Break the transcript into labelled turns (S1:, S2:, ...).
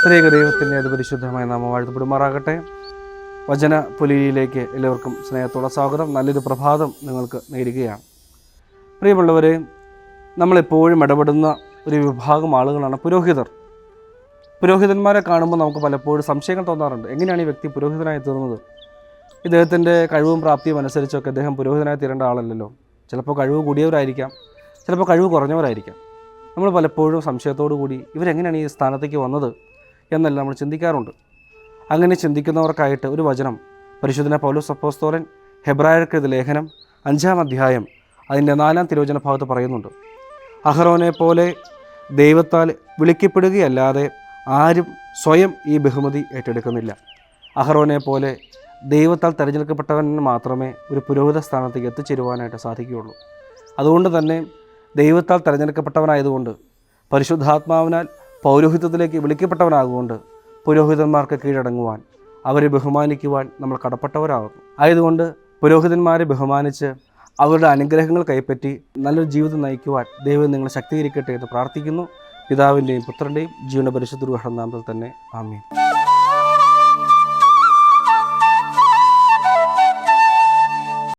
S1: സ്ത്രീക ദൈവത്തിന്റെ അത് പരിശുദ്ധമായി നാമം വാഴ്ത്തപ്പെടുമാറാകട്ടെ. വചന പുലിയിലേക്ക് എല്ലാവർക്കും സ്നേഹത്തോടെ സ്വാഗതം. നല്ലൊരു പ്രഭാതം നിങ്ങൾക്ക് നേരുകയാണ്. പ്രിയമുള്ളവരെ നമ്മളെപ്പോഴും ഇടപെടുന്ന ഒരു വിഭാഗം ആളുകളാണ് പുരോഹിതർ. പുരോഹിതന്മാരെ കാണുമ്പോൾ നമുക്ക് പലപ്പോഴും സംശയങ്ങൾ തോന്നാറുണ്ട്. എങ്ങനെയാണ് ഈ വ്യക്തി പുരോഹിതനായി തീർന്നത്? ഇദ്ദേഹത്തിന്റെ കഴിവും പ്രാപ്തിയും അനുസരിച്ചൊക്കെ അദ്ദേഹം പുരോഹിതനായി തീരേണ്ട ആളല്ലല്ലോ. ചിലപ്പോൾ കഴിവ് കൂടിയവരായിരിക്കാം ചിലപ്പോൾ കഴിവ് കുറഞ്ഞവരായിരിക്കാം. നമ്മൾ പലപ്പോഴും സംശയത്തോടു കൂടി ഇവരെങ്ങനെയാണ് ഈ സ്ഥാനത്തേക്ക് വന്നത്? എന്നല്ല നമ്മൾ ചിന്തിക്കാറുണ്ട്. അങ്ങനെ ചിന്തിക്കുന്നവർക്കായിട്ട് ഒരു വചനം. പരിശുദ്ധന പൗലോസ് അപ്പോസ്തോലൻ ഹെബ്രായർക്കെഴുത ലേഖനം അഞ്ചാം അധ്യായം അതിന്റെ നാലാം തിരുവചന ഭാഗത്ത് പറയുന്നുണ്ട്. അഹ്റോനെ പോലെ ദൈവത്താൽ വിളിക്കപ്പെടുകയല്ലാതെ ആരും സ്വയം ഈ ബഹുമതി ഏറ്റെടുക്കുന്നില്ല. അഹ്റോനെ പോലെ ദൈവത്താൽ തിരഞ്ഞെടുക്കപ്പെട്ടവന് മാത്രമേ ഒരു പുരോഹിത സ്ഥാനത്തേക്ക് എത്തിച്ചേരുവാനായിട്ട് സാധിക്കുകയുള്ളൂ. അതുകൊണ്ട് തന്നെ ദൈവത്താൽ തിരഞ്ഞെടുക്കപ്പെട്ടവനായതുകൊണ്ട് പരിശുദ്ധാത്മാവിനാൽ പൗരോഹിത്യത്തിലേക്ക് വിളിക്കപ്പെട്ടവനാകുകൊണ്ട് പുരോഹിതന്മാർക്ക് കീഴടങ്ങുവാൻ അവരെ ബഹുമാനിക്കുവാൻ നമ്മൾ കടപ്പെട്ടവരാകുന്നു. ആയതുകൊണ്ട് പുരോഹിതന്മാരെ ബഹുമാനിച്ച് അവരുടെ അനുഗ്രഹങ്ങൾ കൈപ്പറ്റി നല്ലൊരു ജീവിതം നയിക്കുവാൻ ദൈവം നിങ്ങളെ ശക്തീകരിക്കട്ടെ എന്ന് പ്രാർത്ഥിക്കുന്നു. പിതാവിന്റെയും പുത്രന്റെയും ജീവന പരിശുദ്ധ നാമത്തിൽ തന്നെ ആമീൻ.